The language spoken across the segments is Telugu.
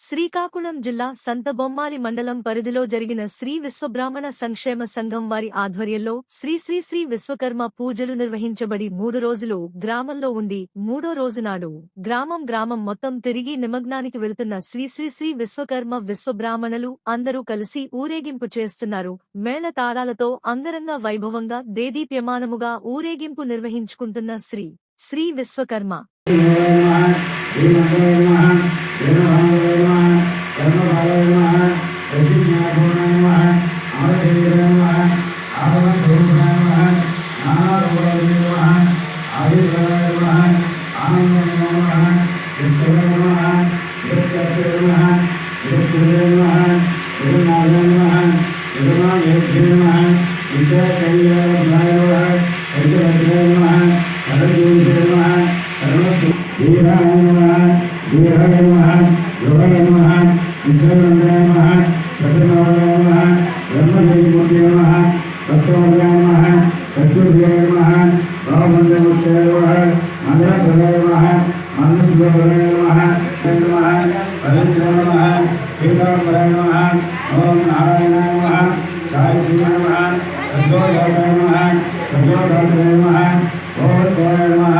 శ్రీకాకుళం జిల్లా సంతబొమ్మాలి మండలం పరిధిలో జరిగిన శ్రీ విశ్వబ్రాహ్మణ సంక్షేమ సంఘం వారి ఆధ్వర్యంలో శ్రీ శ్రీ శ్రీ విశ్వకర్మ పూజలు నిర్వహించబడి మూడు రోజులు గ్రామంలో ఉండి మూడో రోజు నాడు గ్రామం గ్రామం మొత్తం తిరిగి నిమగ్నానికి వెళుతున్న శ్రీ శ్రీ శ్రీ విశ్వకర్మ విశ్వబ్రాహ్మణులు అందరూ కలిసి ఊరేగింపు చేస్తున్నారు. మేళ తాళాలతో అంగరంగ వైభవంగా దేదీప్యమానముగా ఊరేగింపు నిర్వహించుకుంటున్న శ్రీ శ్రీ విశ్వకర్మ. ब्रह्मवाय नमः यज्ञापूर्णाय नमः आमचन्द्राय नमः आगमस्वरूपाय नमः नानारूपाय नमः आदिप्राय नमः आनन्दाय नमः यत्तय नमः यत्तय नमः यत्तय नमः यदुनाय नमः यदुनायभ्य नमः विद्याकैलाय नमः ऐकभद्राय नमः हरजूभ्य नमः सर्वस्तु देहाय नमः देहाय नमः योगाय नमः विष्णुनंदनाय नमः प्रसन्नवदनाय नमः ब्रह्मदेवमूर्तये नमः तत्त्ववदनाय नमः लक्ष्मीप्रियाय नमः भावबन्धमुक्ताय नमः मन्दप्रदाय नमः मन्दसुभप्रदाय नमः नमः परमेश्वराय नमः पीताम्बराय नमः ॐ नारायणाय नमः सायित्रीय नमः तत्त्वजाताय नमः तत्त्वधात्राय नमः ओम स्वाय नमः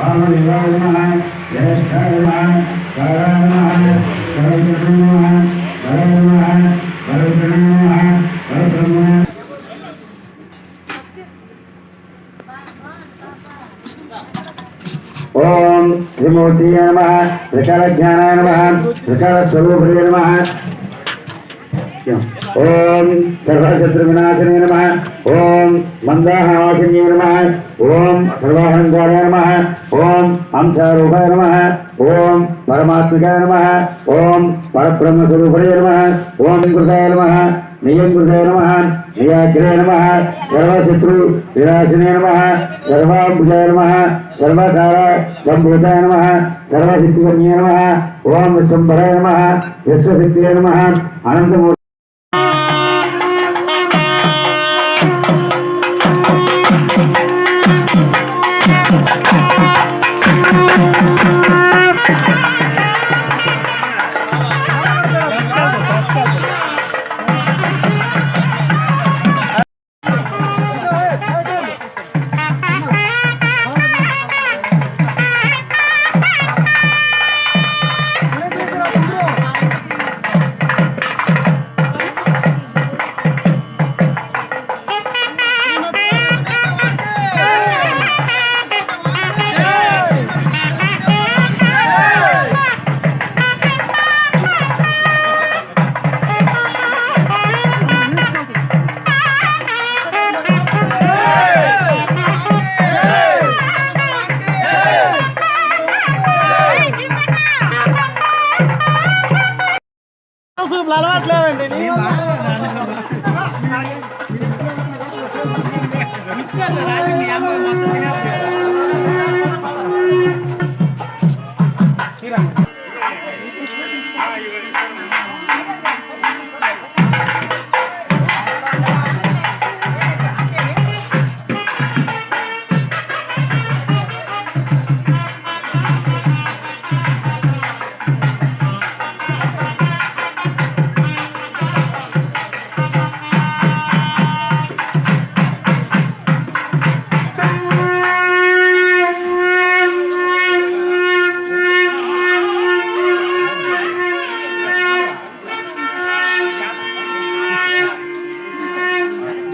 वामदेवाय नमः ज्येष्ठाय नमः ఓం త్రిమూర్తి నమ త్రికాల జ్ఞానాయ నమ త్రికాల స్వరూపే నమ. ఓం సర్వశత్రు వినాశనే నమ ఓం మందాహాసిన్యే నమ ఓం సర్వాహంకారాయ నమ ఓం హంసారూపాయ నమ ఓం పరమాత్మికాయ నమ ఓం పరబ్రహ్మస్వరూపాయ నమ ఓం కృతాయ నమ నియంకృతే నమ నియాగ్రే నమ సర్వశత్రు వినాశనే నమ సర్వాభుజాయ నమ సర్వకార సంభూతాయ నమ సర్వసిద్ధికర్ణ్యే నమ ఓం విశ్వంభరాయ నమ విశ్వసిద్ధియే నమ అనంతమూర్తి సూపులు అలవాట్లేవండి నీ